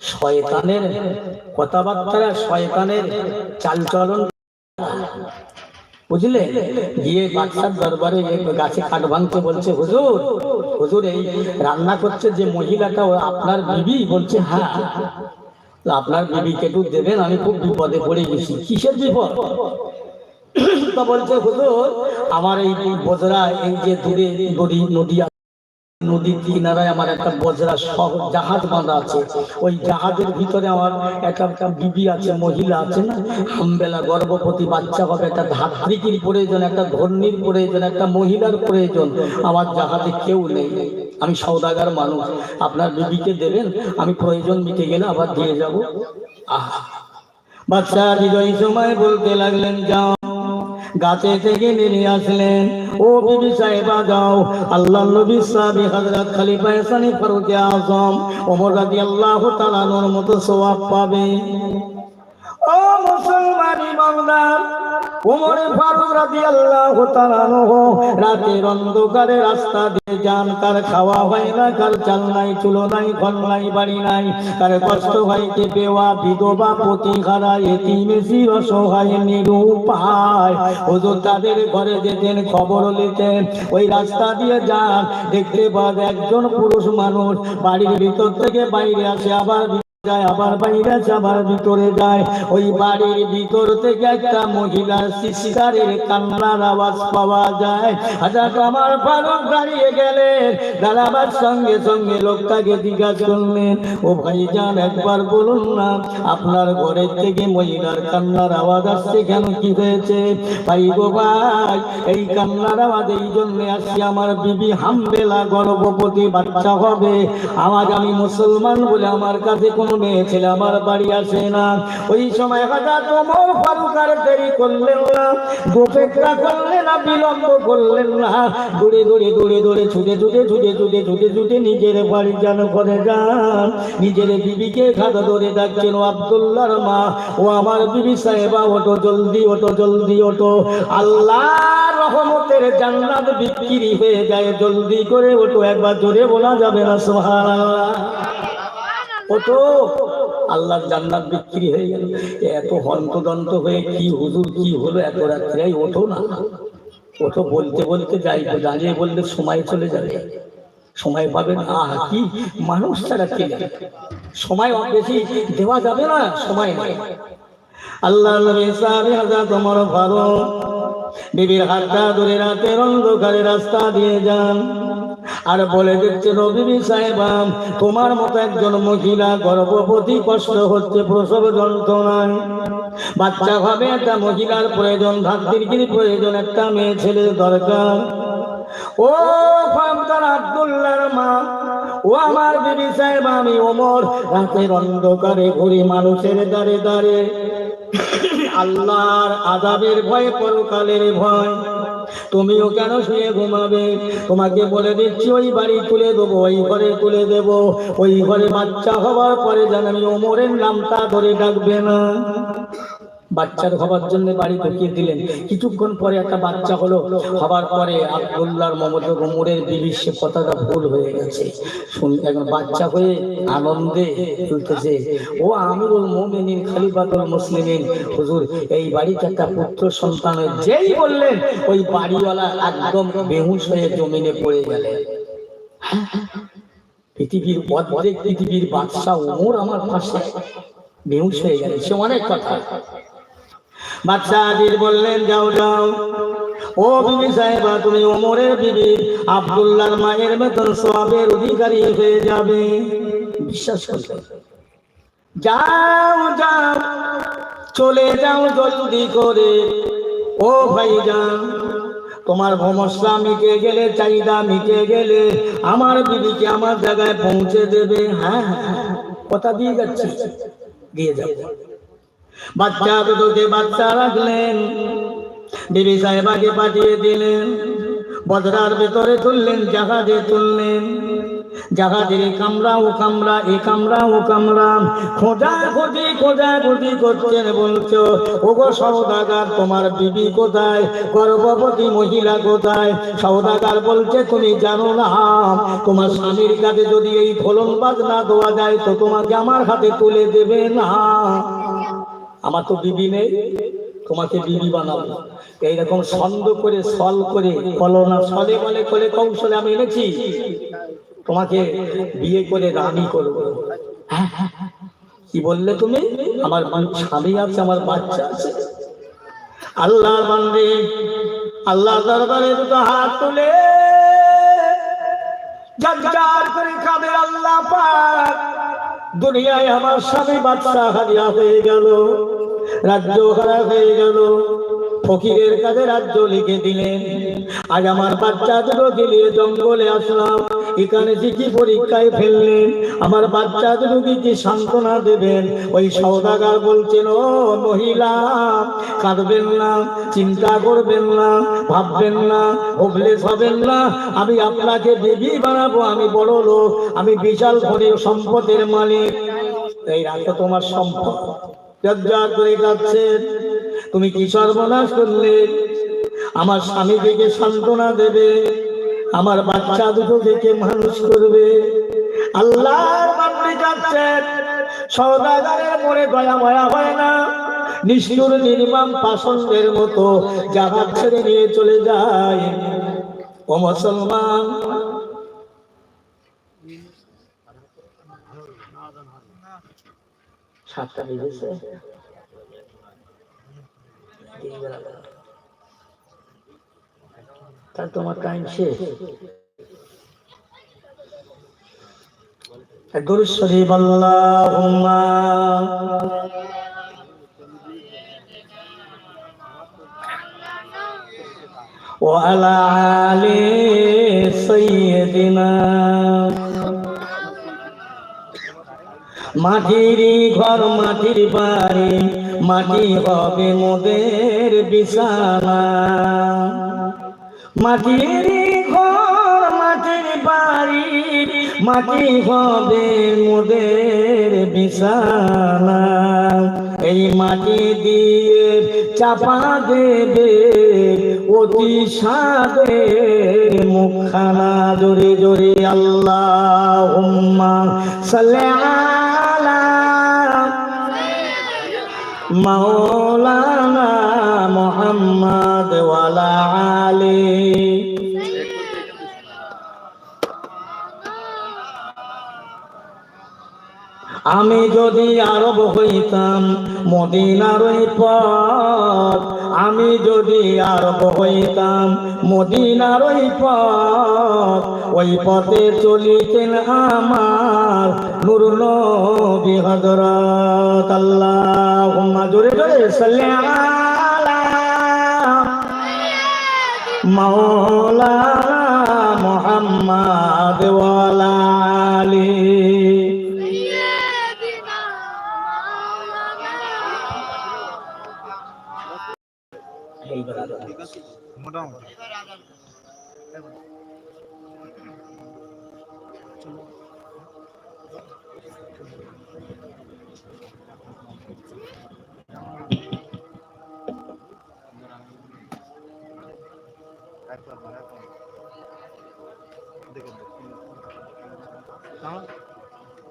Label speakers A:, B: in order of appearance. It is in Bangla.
A: শয়তানের কথাবার্তা শয়তানের চালচলন। বুঝলে? গিয়ে দরবারে গাছে কাঠ ভাঙতে বলছে, হুজুর হুজুর, এই রান্না করছে যে মহিলাটা আপনার বিবি? বলছে হ্যাঁ। আপনার বিবিকে একটু দেবেন, আমি খুব বিপদে পড়ে গেছি। কিসের বিপদ? বলছে, হুজুর, আমার এই বজরা, এই যে দূরে নদী নদী নদীর কিনারায় আমার একটা বজরা শহর, জাহাজ বাঁধা আছে। ওই জাহাজের ভিতরে আমার একটা বিবি আছে, মহিলা আছে না? হামবেলা গর্ভবতী, বাচ্চা হবে, একটা ধাত্রিকির প্রয়োজন, একটা ধর্মীর প্রয়োজন, একটা মহিলার প্রয়োজন। আমার জাহাজে কেউ নেই। আমি সৌদাগার মানুষ। আপনার বিবিকে দেবেন? আমি প্রয়োজন মিটে গেলে আবার দিয়ে যাব। আহা। বাচ্চা হৃদয় সময় বলতে লাগলেন, যাও গাছে থেকে নেমে আসলেন। ও বিবি সাহেবা যাও। আল্লাহ নবী সাহেব হযরত খলিফা ইসানি ফারুক আযম ওমর রাদিয়াল্লাহু তাআলার মতো সওয়াব পাবে ও মুসলমান ইমানদার ওমর ফারুক তাআলা আনহু রাতের অন্ধকারে রাস্তা দিয়ে যান। তার খাওয়া হয় না কার চাল নাই, চুলো নাই ঘর নাই, বাড়ি নাই। কার কষ্ট হয় কে পেওয়া বিধবা প্রতিহারা এতিমেসি অসহায় নিরুপায় হুজুর তাদের ঘরে যেতেন, খবর নিতেন। ওই রাস্তা দিয়ে যান, দেখতে পাবে একজন পুরুষ মানুষ বাড়ির ভিতর থেকে বাইরে আসে, আবার যায়, আবার বাইরে আবার ভিতরে যায়। ওই বাড়ির ভিতর থেকে একটা মহিলার কান্নার আওয়াজ পাওয়া যায়। হঠাৎ আমার ফারুক দাঁড়িয়ে দাঁড়াবার সঙ্গে সঙ্গে লোকটাকে ও একবার বলুন না, আপনার ঘরের থেকে মহিলার কান্নার আওয়াজ আসছে কেন? কি হয়েছে? ভাই গো ভাই, এই কান্নার আওয়াজ, এই জন্য আসছে আমার বিবি হামবেলা গর্ভবতী বাচ্চা হবে। আমার আমি মুসলমান বলে আমার কাছে কোনো মেয়ে ছেলে আমার বাড়ি আসে না। ওই সময় দেরি করলেন না করলেন না, বিলম্ব করলেন না। দূরে দূরে দূরে দূরে ছুটে ছুটে ছুটে ছুটে ছুটে ছুটে নিজের বাড়ি যেন করে যান। নিজের বিবিকে খাতা ধরে ডাকছেন, ও আব্দুল্লাহর মা, ও আমার বিবি সাহেবা ওটো জলদি ওটো জলদি ওটো আল্লাহ রহমতের জান্নাত বিক্রি হয়ে যায়, জলদি করে ওটো একবার জোরে বলা যাবে না, সুবহানাল্লাহ। ওটো আল্লাহর জান্নাত বিক্রি হয়ে গেল। এত হন্তদন্ত হয়ে কি হুজুর কি হলো? এত রাত্রে ওঠো না। ওঠো বলতে বলতে যাই, দাঁড়িয়ে বললে সময় চলে যাবে। সময় পাবে না। কি মানুষ ছাড়া কে সময় বেশি দেওয়া যাবে না, সময় নাই। আল্লাহ ওমর ফারুক, বিবির হাতটা ধরে রাতের অন্ধকারে রাস্তা দিয়ে যান। আর বলে দিচ্ছে রবিবি সাহেবাম তোমার মতো একজন মহিলা গর্ভবতী কষ্ট হচ্ছে, প্রসব যন্ত্রণায়। বাচ্চা হবে একটা মহিলার প্রয়োজন ভাতৃগির প্রয়োজন, একটা মেয়ে ছেলের দরকার। ও ফামদার আব্দুল্লাহর মা, ও আমার বিবি সাহেব, আমি ওমর, রাতের অন্ধকারে ঘুরি মানুষের দাঁড়ে দাঁড়ে আল্লাহর আজাবের ভয় পরকালের ভয়। তুমিও কেন শুয়ে ঘুমাবে? তোমাকে বলে দিচ্ছি, ওই বাড়ি তুলে দেবো, ওই ঘরে তুলে দেব। ওই ঘরে বাচ্চা হওয়ার পরে জানি আমি ওমরের নামটা ধরে ডাকবে না। বাচ্চার হবার জন্য বাড়ি ঢুকিয়ে দিলেন। কিছুক্ষণ পরে একটা বাচ্চা হলো। হবার পরে আব্দুল্লাহর মমত সে কথাটা ভুল হয়ে গেছে। এখন বাচ্চা হয়ে আনন্দে চলতেছে। ও আমিরুল মোমিনিন, খালিফাতুল মুসলিমিন। হুজুর, এই বাড়িতে একটা পুত্র সন্তান হয়ে যেই বললেন, ওই বাড়িওয়ালা একদম বেহুশ হয়ে জমিনে পড়ে গেলেন। পৃথিবীর অর্ধেক পৃথিবীর বাদশাহ ওমর আমার পাশে বেহুশ হয়ে গেলেন। সে অনেক কথা। বাচ্চা আজির বললেন যাও যাও ও বিবি সাহেবা তুমি ওমরের বিবি আব্দুল্লাহর মায়ের মতন সবের অধিকারী হয়ে যাবে বিশ্বাস করতে যাও যাও চলে যাও জলদি করে ও ভাই যান তোমার সমস্যা মিটে গেলে চাহিদা মিটে গেলে আমার বিবিকে আমার জায়গায় পৌঁছে দেবে হ্যাঁ হ্যাঁ, হ্যাঁ, কথা দিয়ে যাচ্ছে দিয়ে যাবে বাচ্চা দুটোকে বাচ্চা রাখলেন। বিবি সাহেবাকে পাঠিয়ে দিলেন। বজরার ভেতরে তুললেন, জাহাজে তুললেন। জাহাজের কামরা ও কামরা এ কামরা ও কামরা। খোঁজা খুঁজি খোঁজা খুঁজি করছেন, বলছো, ওগো সৌদাগার তোমার বিবি কোথায়? গর্ভবতী মহিলা কোথায়? সৌদাগার বলছে, তুমি জানো না, তোমার স্বামীর কাছে যদি এই ফলন বাজনা দেওয়া যায়, তো তোমাকে আমার হাতে তুলে দেবে না। আমার তো বিবি নেই তোমাকে বিবি বানাবো। এইরকম ছন্দ করে সল করে কলনা সলে বলে করে কৌশলে আমি এনেছি। তোমাকে বিয়ে করে রানী করব। হ্যাঁ, হ্যাঁ, হ্যাঁ। কি বললে তুমি? আমার স্বামী আছে আমার বাচ্চা আছে। আল্লাহ বান্দি আল্লাহ দরবারে দুটো হাত তুলে ঝরঝর করে কাঁদে আল্লাহ পাক। দুনিয়ায় আমার স্বামী বাচ্চা হারিয়া হয়ে গেল রাজ্য হারা হয়ে গেল। ফকিরের কাছে রাজ্য লিখে দিলেন। আজ আমার বাচ্চা দুটো দিলে জঙ্গলে আসলাম। এখানে যে কি পরীক্ষায় ফেললেন। আমার বাচ্চা দুটো কি সান্ত্বনা দেবেন। ওই সৌদাগার বলছেন, ও মহিলা, কাঁদবেন না, চিন্তা করবেন না, ভাববেন না হোপলেস হবেন না। আমি আপনাকে বেবি বানাবো, আমি বড় লোক, আমি বিশাল ধরে সম্পদের মালিক। এই রাখো তোমার সম্পদ। করে কাঁদছেন। তুমি কি সর্বনাশ করলে? আমার স্বামী থেকে সান্ত্বনা দেবে? আমার বাচ্চা দুটো থেকে মানুষ করবে? আল্লাহর যাচ্ছেন। দয়া হয় না। নিষ্ঠুর নির্মাণ মতো জাহাজ ছেড়ে নিয়ে চলে যায়। ও মুসলমান। সাতটা বেজেছে। তাহলে তোমার টাইম শেষ দরুদ শরীফ আল্লাহুম্মা وعلى آل سيدنا মাটির ঘর মাটির বাড়ি মাটি হবে মোদের বিছানা। মাটির ঘর, মাটির বাড়ি, মাটি হবে মোদের বিছানা। এই মাটি দিয়ে চাপা দেবে, অতি সাদের মুখানা জোরে জোরে আল্লাহ হুম্মা সাল্লা আমি যদি আরব হইতাম মদিনার ওই পথ আমি যদি আরব হইতাম মদিনার ওই পথ ওই পথে চলিতেন আমার নুর নবী হযরত। আল্লাহুম্মা জোরে জোরে সাল্লি আলা মাওলানা মুহাম্মদ ওয়ালা